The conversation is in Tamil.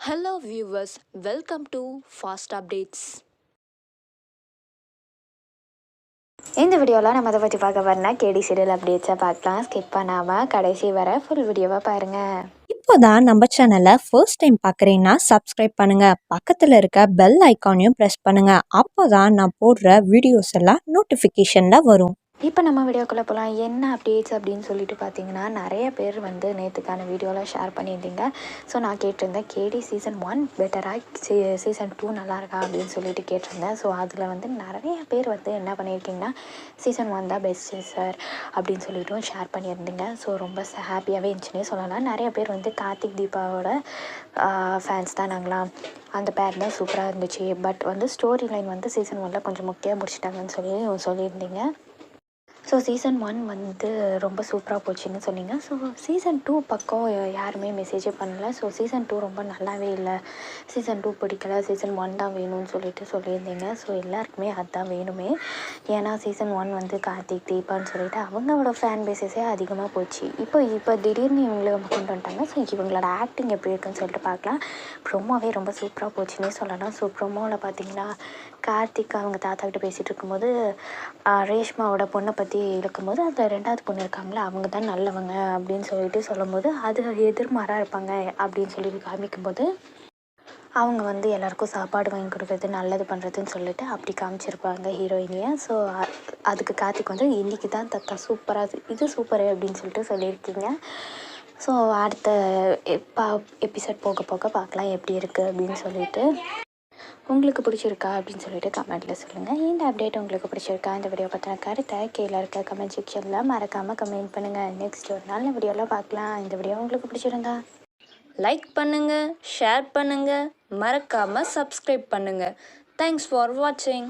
Hello viewers, welcome to Fast Updates. இந்த வீடியோவில் நம்ம அதை பற்றி பார்க்க வரனா கேடி சீரியல் அப்டேட்ஸை பார்க்கலாம். ஸ்கிப் பண்ணாமல் கடைசி வர ஃபுல் வீடியோவை பாருங்கள் இப்போதான் நம்ம சேனலை ஃபர்ஸ்ட் டைம் பார்க்குறீங்கன்னா சப்ஸ்கிரைப் பண்ணுங்க. பக்கத்தில் இருக்க பெல் ஐக்கானையும் ப்ரெஸ் பண்ணுங்க. அப்போதான் நான் போடுற வீடியோஸ் எல்லாம் நோட்டிஃபிகேஷனில் வரும். இப்போ நம்ம வீடியோக்குள்ளே போகலாம். என்ன அப்டேட்ஸ் அப்படின்னு சொல்லிட்டு பார்த்தீங்கன்னா நிறைய பேர் வந்து நேற்றுக்கான வீடியோவில் ஷேர் பண்ணியிருந்தீங்க. ஸோ நான் கேட்டிருந்தேன் கேடி சீசன் ஒன் பெட்டராக சீ சீசன் டூ நல்லா இருக்கா அப்படின்னு சொல்லிட்டு கேட்டிருந்தேன். ஸோ அதில் வந்து நிறைய பேர் வந்து என்ன பண்ணியிருக்கீங்கன்னா சீசன் ஒன் தான் பெஸ்ட்டு சார் அப்படின்னு சொல்லிட்டும் ஷேர் பண்ணியிருந்தீங்க. ஸோ ரொம்ப ஹாப்பியாகவே இருந்துச்சுன்னே சொல்லலாம். நிறைய பேர் வந்து கார்த்திக் தீபாவோட ஃபேன்ஸ் தான் நாங்களாம். அந்த பேர் தான் சூப்பராக இருந்துச்சு. பட் வந்து ஸ்டோரி லைன் வந்து சீசன் ஒன்ல கொஞ்சம் முக்கியம் முடிச்சிட்டாங்கன்னு சொல்லி சொல்லியிருந்தீங்க. ஸோ சீசன் ஒன் வந்து ரொம்ப சூப்பராக போச்சுன்னு சொன்னீங்க. ஸோ சீசன் டூ பக்கம் யாருமே மெசேஜே பண்ணல. ஸோ சீசன் டூ ரொம்ப நல்லாவே இல்லை. சீசன் டூ பிடிக்கல. சீசன் ஒன் தான் வேணும்னு சொல்லிட்டு சொல்லியிருந்தீங்க. ஸோ எல்லாருக்குமே அதுதான் வேணுமே. ஏன்னா சீசன் ஒன் வந்து கார்த்திக் தீபான்னு சொல்லிட்டு அவங்களோட ஃபேன் பேசஸே அதிகமாக போச்சு. இப்போ இப்போ திடீர்னு இவங்களை கொண்டு வந்துட்டாங்க. ஸோ இவங்களோட ஆக்டிங் எப்படி இருக்குன்னு சொல்லிட்டு பார்க்கலாம். ப்ரொமோவே ரொம்ப சூப்பராக போச்சுன்னே சொல்லலாம். ஸோ ப்ரொமோவில் பார்த்தீங்கன்னா கார்த்திக் அவங்க தாத்தா கிட்ட பேசிகிட்டு இருக்கும்போது ரேஷ்மாவோட பொண்ணை பற்றி இழுக்கும்போது அதில் ரெண்டாவது பொண்ணு இருக்காங்களா அவங்க தான் நல்லவங்க அப்படின்னு சொல்லிட்டு சொல்லும்போது அது எதிர்மாறாக இருப்பாங்க அப்படின்னு சொல்லிட்டு காமிக்கும்போது அவங்க வந்து எல்லாருக்கும் சாப்பாடு வாங்கி கொடுக்குறது நல்லது பண்ணுறதுன்னு சொல்லிட்டு அப்படி காமிச்சிருப்பாங்க ஹீரோயினியை. ஸோ அதுக்கு கார்த்திக் வந்து இன்றைக்கி தான் தத்தா சூப்பராக இது சூப்பரு அப்படின்னு சொல்லிட்டு சொல்லியிருக்கீங்க. ஸோ அடுத்த எப்பா எபிசோட் போக போக பார்க்கலாம் எப்படி இருக்குது அப்படின்னு சொல்லிட்டு. உங்களுக்கு பிடிச்சிருக்கா அப்படின்னு சொல்லிட்டு கமெண்ட்டில் சொல்லுங்கள் இந்த அப்டேட் உங்களுக்கு பிடிச்சிருக்கா? இந்த வீடியோ பற்றின கருத்தை கீழே இருக்க கமெண்ட் செக்ஷனில் மறக்காமல் கமெண்ட் பண்ணுங்கள் நெக்ஸ்ட் ஒரு நல்ல வீடியோலாம் பார்க்கலாம். இந்த வீடியோ உங்களுக்கு பிடிச்சிருந்தா லைக் பண்ணுங்கள் ஷேர் பண்ணுங்கள் மறக்காமல் சப்ஸ்கிரைப் பண்ணுங்கள் தேங்க்ஸ் ஃபார் வாட்சிங்